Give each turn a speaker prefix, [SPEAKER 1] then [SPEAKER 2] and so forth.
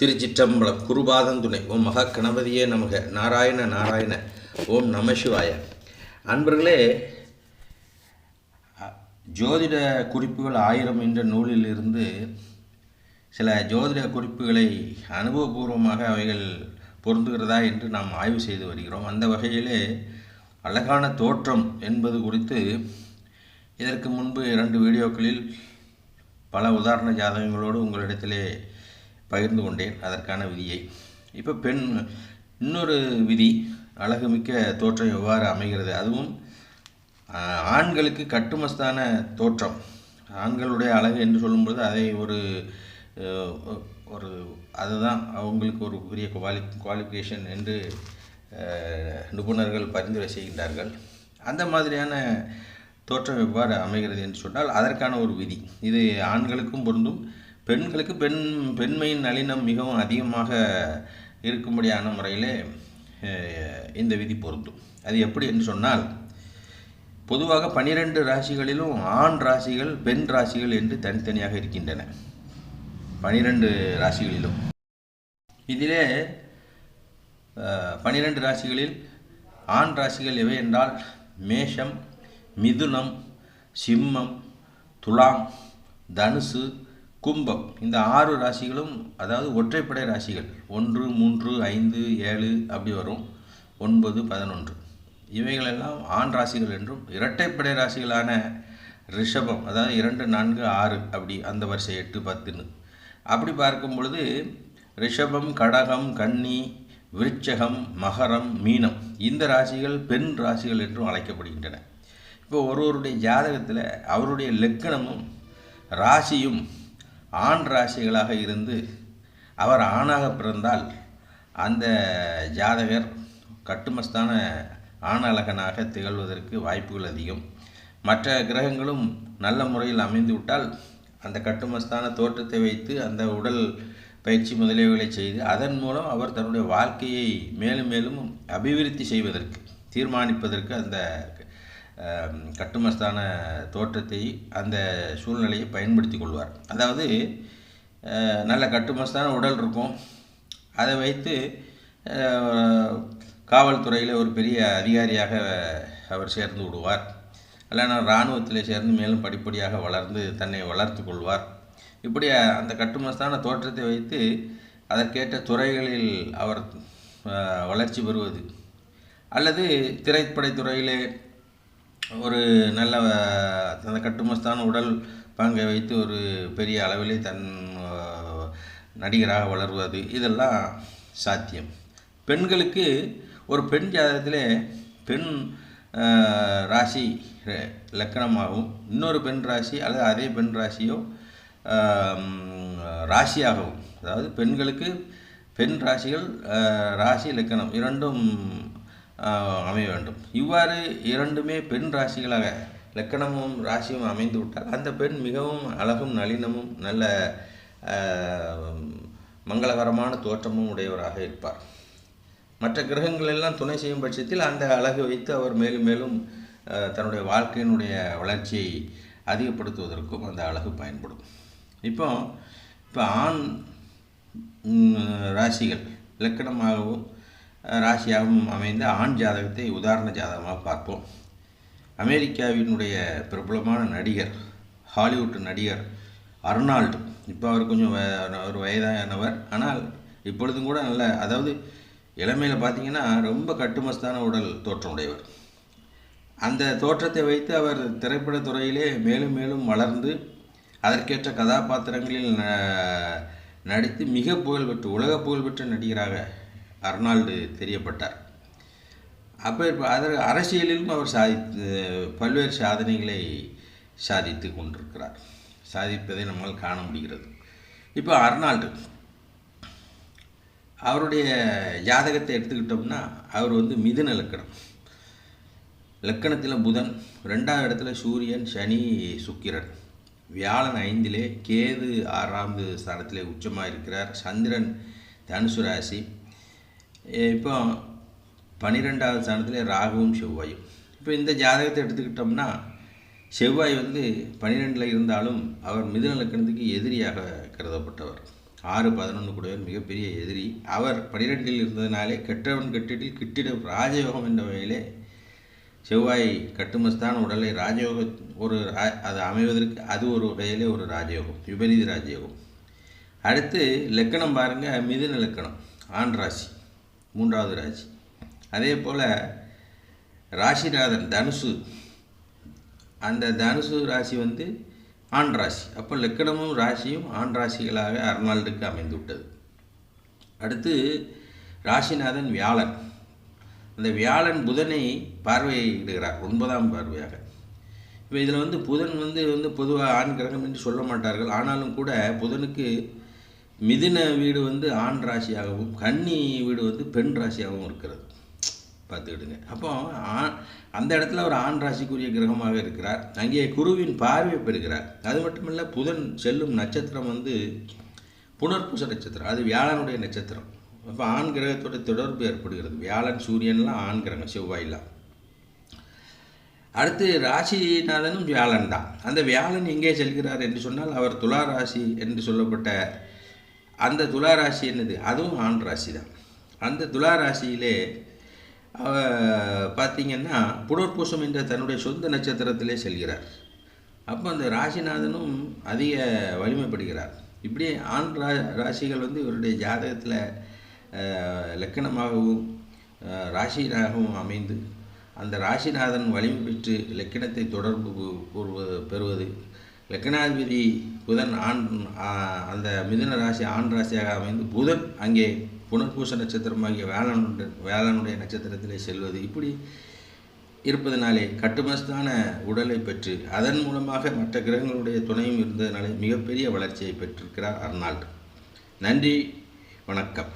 [SPEAKER 1] திருச்சிற்றம்பலம் குருபாதம் துணை ஓம் மகா கணபதியே நமக. நாராயண நாராயண. ஓம் நமசிவாய அன்பர்களே ஜோதிட குறிப்புகள் ஆயிரம் என்ற நூலிலிருந்து சில ஜோதிட குறிப்புகளை அனுபவபூர்வமாக அவைகள் பொருந்துகிறதா என்று நாம் ஆய்வு செய்து வருகிறோம். அந்த வகையிலே அழகான தோற்றம் என்பது குறித்து இதற்கு முன்பு இரண்டு வீடியோக்களில் பல உதாரண ஜாதகங்களோடு உங்களிடத்திலே பகிர்ந்து கொண்டேன் அதற்கான விதியை. இப்போ பெண் இன்னொரு விதி அழகுமிக்க தோற்றம் எவ்வாறு அமைகிறது? அதுவும் ஆண்களுக்கு கட்டுமஸ்தான தோற்றம். ஆண்களுடைய அழகு என்று சொல்லும்போது அதை ஒரு ஒரு அதுதான் அவங்களுக்கு ஒரு பெரிய குவாலி குவாலிஃபிகேஷன் என்று நிபுணர்கள் பரிந்துரை செய்கின்றார்கள். அந்த மாதிரியான தோற்றம் எவ்வாறு அமைகிறது என்று சொன்னால் அதற்கான ஒரு விதி. இது ஆண்களுக்கும் பொருந்தும் பெண்களுக்கு பெண் பெண்மையின் நளினம் மிகவும் அதிகமாக இருக்கும்படியான முறையிலே இந்த விதி பொருந்தும். அது எப்படி என்று சொன்னால் பொதுவாக பனிரெண்டு ராசிகளிலும் ஆண் ராசிகள் பெண் ராசிகள் என்று தனித்தனியாக இருக்கின்றன. பனிரெண்டு ராசிகளிலும். இதிலே பனிரெண்டு ராசிகளில் ஆண் ராசிகள் எவை என்றால் மேஷம் மிதுனம் சிம்மம் துலாம் தனுசு கும்பம். இந்த ஆறு ராசிகளும் அதாவது ஒற்றைப்படை ராசிகள் ஒன்று மூன்று ஐந்து ஏழு அப்படி வரும். ஒன்பது பதினொன்று. இவைகளெல்லாம் ஆண் ராசிகள் என்றும் இரட்டைப்படை ராசிகளான ரிஷபம் அதாவது இரண்டு நான்கு ஆறு அப்படி அந்த வரிசை எட்டு பத்துன்னு. அப்படி பார்க்கும் பொழுது ரிஷபம் கடகம் கன்னி விருச்சகம் மகரம் மீனம் இந்த ராசிகள் பெண் ராசிகள் என்றும் அழைக்கப்படுகின்றன. இப்போ ஒருவருடைய ஜாதகத்தில் அவருடைய லக்கணமும் ராசியும் ஆண் ராசிகளாக இருந்து அவர் ஆணாக பிறந்தால் அந்த ஜாதகர் கட்டுமஸ்தான ஆணழகனாக திகழ்வதற்கு வாய்ப்புகள் அதிகம். மற்ற கிரகங்களும் நல்ல முறையில் அமைந்துவிட்டால் அந்த கட்டுமஸ்தான தோற்றத்தை வைத்து அந்த உடல் பயிற்சி முதலியவைகளை செய்து அதன் மூலம் அவர் தன்னுடைய வாழ்க்கையை மேலும் மேலும் அபிவிருத்தி செய்வதற்கு தீர்மானிப்பதற்கு அந்த கட்டுமஸ்தான தோற்றத்தை அந்த சூழ்நிலையை பயன்படுத்தி கொள்வார். அதாவது நல்ல கட்டுமஸ்தான உடல் இருக்கும். அதை வைத்து காவல்துறையில் ஒரு பெரிய அதிகாரியாக அவர் சேர்ந்து விடுவார். இல்லைனா இராணுவத்தில் சேர்ந்து மேலும் படிப்படியாக வளர்ந்து தன்னை வளர்த்து கொள்வார். இப்படி அந்த கட்டுமஸ்தான தோற்றத்தை வைத்து அதற்கேற்ற துறைகளில் அவர் வளர்ச்சி பெறுவது. அல்லது திரைப்படைத்துறையிலே துறையிலே ஒரு நல்ல அந்த கட்டுமஸ்தான உடல் பங்கை வைத்து ஒரு பெரிய அளவிலே தன் நடிகராக வளர்வது இதெல்லாம் சாத்தியம். பெண்களுக்கு ஒரு பெண் ஜாதகத்திலே பெண் ராசி லக்கணமாகவும் இன்னொரு பெண் ராசி அல்லது அதே பெண் ராசியோ ராசியாகவும் அதாவது பெண்களுக்கு பெண் ராசிகள் ராசி லக்கணம் இரண்டும் அமைய வேண்டும். இவ்வாறு இரண்டுமே பெண் ராசிகளாக லக்கணமும் ராசியும் அமைந்து விட்டால் அந்த பெண் மிகவும் அழகும் நளினமும் நல்ல மங்களகரமான தோற்றமும் உடையவராக இருப்பார். மற்ற கிரகங்கள் எல்லாம் துணை செய்யும் பட்சத்தில் அந்த அழகு வைத்து அவர் மேலும் மேலும் தன்னுடைய வாழ்க்கையினுடைய வளர்ச்சியை அதிகப்படுத்துவதற்கும் அந்த அழகு பயன்படும். இப்போ இப்போ ஆண் ராசிகள் இலக்கணமாகவும் ராசியாகவும் அமைந்த ஆண் ஜாதகத்தை உதாரண ஜாதகமாக பார்ப்போம். அமெரிக்காவினுடைய பிரபலமான நடிகர் ஹாலிவுட் நடிகர் அர்னால்டு. இப்போ அவர் கொஞ்சம் வ- ஒரு வயதானவர். ஆனால் இப்பொழுதும் கூட நல்ல அதாவது இளமையில் பார்த்தீங்கன்னா ரொம்ப கட்டுமஸ்தான உடல் தோற்றம் உடையவர். அந்த தோற்றத்தை வைத்து அவர் திரைப்பட துறையிலே மேலும் மேலும் வளர்ந்து அதற்கேற்ற கதாபாத்திரங்களில் ந- நடித்து மிக புகழ்பெற்று உலக புகழ்பெற்ற நடிகராக அர்னால்டு தெரியப்பட்டார். அப்போ இப்போ அதர் அரசியலிலும் அவர் சாதித்து பல்வேறு சாதனைகளை சாதித்து கொண்டிருக்கிறார். சாதிப்பதை நம்மால் காண முடிகிறது. இப்போ அர்னால்டு அவருடைய ஜாதகத்தை எடுத்துக்கிட்டோம்னா அவர் வந்து மிதுன லக்கணம். லக்கணத்தில் புதன் ரெண்டாவது இடத்துல சூரியன் சனி சுக்கிரன். வியாழன் ஐந்திலே கேது ஆறாவது ஸ்தானத்திலே உச்சமாக இருக்கிறார் சந்திரன் தனுசு ராசி. இப்போ பன்னிரெண்டாவது ஸ்தானத்திலே ராகுவும் செவ்வாயும். இப்போ இந்த ஜாதகத்தை எடுத்துக்கிட்டோம்னா செவ்வாய் வந்து பன்னிரெண்டில் இருந்தாலும் அவர் மிதுன லக்கணத்துக்கு எதிரியாக கருதப்பட்டவர். ஆறு பதினொன்று கூடவர் மிகப்பெரிய எதிரி. அவர் பனிரெண்டில் இருந்ததினாலே கெட்டவன் கெட்டிடில் கிட்டிடும் ராஜயோகம் என்ற வகையிலே செவ்வாய் கட்டுமஸ்தான் உடலை ராஜயோக ஒரு அது அமைவதற்கு அது ஒரு வகையிலே ஒரு ராஜயோகம் விபரீத ராஜயோகம். அடுத்து லக்கணம் பாருங்கள் மிதுன லக்கணம் ஆண் ராசி. மூன்றாவது ராசி. அதே போல் ராசிநாதன் தனுசு. அந்த தனுசு ராசி வந்து ஆண் ராசி. அப்போ லக்கணமும் ராசியும் ஆண் ராசிகளாக அர்னால்டுக்கு அமைந்து விட்டது அடுத்து ராசிநாதன் வியாழன். அந்த வியாழன் புதனை பார்வையிடுகிறார் ஒன்பதாம் பார்வையாக. இப்போ இதில் வந்து புதன் வந்து வந்து பொதுவாக ஆண் கிரகம் என்று சொல்ல மாட்டார்கள். ஆனாலும் கூட புதனுக்கு மிதின வீடு வந்து ஆண் ராசியாகவும் கன்னி வீடு வந்து பெண் ராசியாகவும் இருக்கிறது. பார்த்துக்கிடுங்க. அப்போ ஆண் அந்த இடத்துல ஒரு ஆண் ராசிக்குரிய கிரகமாக இருக்கிறார். அங்கே குருவின் பார்வை பெறுகிறார். அது மட்டுமல்ல புதன் செல்லும் நட்சத்திரம் வந்து புனர்பூச நட்சத்திரம். அது வியாழனுடைய நட்சத்திரம். அப்போ ஆண் கிரகத்தோட தொடர்பு ஏற்படுகிறது. வியாழன் சூரியன்லாம் ஆண் கிரகம் செவ்வாயிலாம் அடுத்து ராசிநாதனும் வியாழன் தான். அந்த வியாழன் எங்கே செல்கிறார் என்று சொன்னால் அவர் துலா ராசி என்று சொல்லப்பட்ட அந்த துலா ராசி என்னது? அதுவும் ஆண் ராசி தான் அந்த துலா ராசியிலே அவ பார்த்தீங்கன்னா புனர்பூசம் என்ற தன்னுடைய சொந்த நட்சத்திரத்திலே செல்கிறார். அப்போ அந்த ராசிநாதனும் அதிக வலிமைப்படுகிறார். இப்படி ஆண் ரா ராசிகள் வந்து இவருடைய ஜாதகத்தில் லக்கணமாகவும் ராசியாகவும் அமைந்து அந்த ராசிநாதன் வலிமை பெற்று லக்கணத்தை தொடர்பு கூறுவது பெறுவது லக்னாதிபதி புதன் ஆண் அந்த மிதுன ராசி ஆண் ராசியாக அமைந்து புதன் அங்கே புனர்பூச நட்சத்திரமாகிய வேளாண் வேளாணுடைய நட்சத்திரத்திலே செல்வது. இப்படி இருப்பதனாலே கட்டுமஸ்தான உடலை பெற்று அதன் மூலமாக மற்ற கிரகங்களுடைய துணையும் இருந்ததனாலே மிகப்பெரிய வளர்ச்சியை பெற்றிருக்கிறார் அர்னால்டு. நன்றி வணக்கம்.